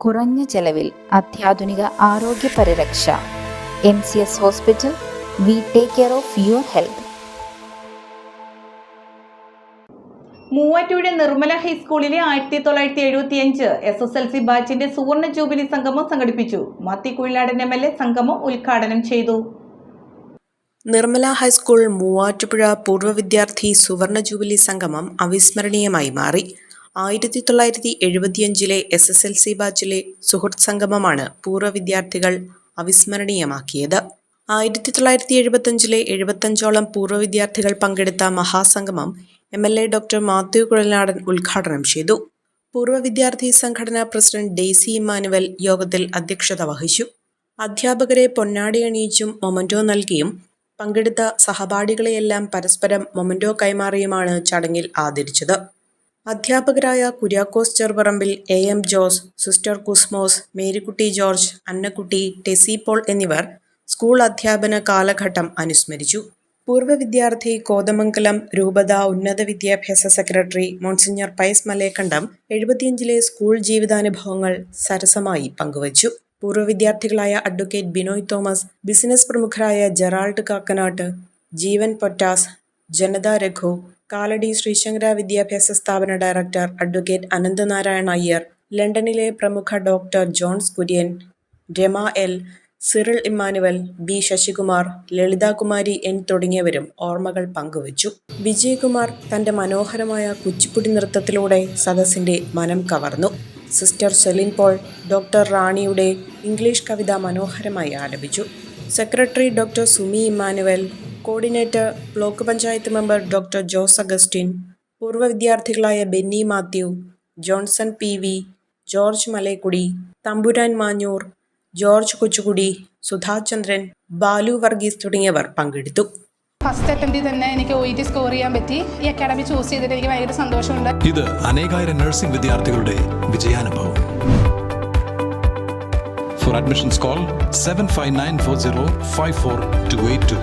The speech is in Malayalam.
കുറഞ്ഞ ചെലവിൽ അത്യാധുനിക ആരോഗ്യ പരിരക്ഷ. M C S hospital we take care of your health Muvattupuzha Nirmala ഹൈസ്കൂളിലെ ആയിരത്തി തൊള്ളായിരത്തി എഴുപത്തിയഞ്ച് എസ് എസ് എൽ സി ബാച്ചിന്റെ സുവർണ ജൂബിലി സംഗമം സംഘടിപ്പിച്ചു. Mathew Kuzhalnadan M L A സംഗമം ഉദ്ഘാടനം ചെയ്തു. നിർമ്മല ഹൈസ്കൂൾ മൂവാറ്റുപുഴ പൂർവ വിദ്യാർത്ഥി സുവർണ ജൂബിലി സംഗമം അവിസ്മരണീയമായി മാറി. ആയിരത്തി തൊള്ളായിരത്തി എഴുപത്തിയഞ്ചിലെ എസ് എസ് എൽ സി ബാച്ചിലെ സുഹൃത്ത് സംഗമമാണ് പൂർവ വിദ്യാർത്ഥികൾ അവിസ്മരണീയമാക്കിയത്. ആയിരത്തി തൊള്ളായിരത്തി എഴുപത്തഞ്ചിലെ എഴുപത്തഞ്ചോളം പൂർവ വിദ്യാർത്ഥികൾ പങ്കെടുത്ത മഹാസംഗമം M L A doctor Mathew Kuzhalnadan ഉദ്ഘാടനം ചെയ്തു. പൂർവ വിദ്യാർത്ഥി സംഘടനാ പ്രസിഡന്റ് ഡെയ്സി ഇമ്മാനുവൽ യോഗത്തിൽ അധ്യക്ഷത വഹിച്ചു. അധ്യാപകരെ പൊന്നാടി അണിയിച്ചും മൊമന്റോ നൽകിയും പങ്കെടുത്ത സഹപാഠികളെയെല്ലാം പരസ്പരം മൊമന്റോ കൈമാറിയുമാണ് ചടങ്ങിൽ ആദരിച്ചത്. അധ്യാപകരായ Kuriakose Cheruparambil A M Jose sister Kusmos Marykutty George Annakutty Tessy Paul എന്നിവർ സ്കൂൾ അധ്യാപന കാലഘട്ടം അനുസ്മരിച്ചു. പൂർവ വിദ്യാർത്ഥി കോതമംഗലം രൂപത ഉന്നത വിദ്യാഭ്യാസ സെക്രട്ടറി മോൺസിഞ്ഞർ പൈസ് മലേക്കണ്ടം എഴുപത്തിയഞ്ചിലെ സ്കൂൾ ജീവിതാനുഭവങ്ങൾ സരസമായി പങ്കുവച്ചു. പൂർവ വിദ്യാർത്ഥികളായ അഡ്വക്കേറ്റ് ബിനോയ് തോമസ് ബിസിനസ് പ്രമുഖരായ ജെറാൾഡ് കാക്കനാട്ട് ജീവൻ പൊറ്റാസ് ജനത രഘു കാലടി ശ്രീശങ്കര വിദ്യാഭ്യാസ സ്ഥാപന ഡയറക്ടർ അഡ്വക്കേറ്റ് അനന്തനാരായണ അയ്യർ ലണ്ടനിലെ പ്രമുഖ doctor Johns Kurian Rema L Cyril Emmanuel B Sasikumar Lalithakumari N തുടങ്ങിയവരും ഓർമ്മകൾ പങ്കുവച്ചു. വിജയകുമാർ തന്റെ മനോഹരമായ കുച്ചിപ്പുടി നൃത്തത്തിലൂടെ സദസ്സിന്റെ മനം കവർന്നു. സിസ്റ്റർ സെലിൻ പോൾ ഡോക്ടർ റാണിയുടെ ഇംഗ്ലീഷ് കവിത മനോഹരമായി ആലപിച്ചു. Secretary doctor Sumi Emmanuel coordinator block panchayat member doctor Jose Augustine പൂർവ വിദ്യാർത്ഥികളായ ബെന്നി മാത്യു ജോൺസൺ പി വി ജോർജ് മലേക്കുടി തമ്പുരാൻ മാഞ്ഞൂർ ജോർജ് കൊച്ചുകുടി സുധാചന്ദ്രൻ ബാലു വർഗീസ് തുടങ്ങിയവർ പങ്കെടുത്തു. ഫസ്റ്റ് അറ്റംപ്റ്റിൽ തന്നെ എനിക്ക് ഒ ഇ ടി സ്കോർ ചെയ്യാൻ പറ്റി. ഈ അക്കാഡമി ചൂസ് ചെയ്തിട്ട് എനിക്ക് ഭയങ്കര സന്തോഷമുണ്ട്. ഇത് അനേകായിരം നഴ്സിംഗ് വിദ്യാർത്ഥികളുടെ വിജയാനുഭവം. For admissions call seven five nine four zero five four two eight two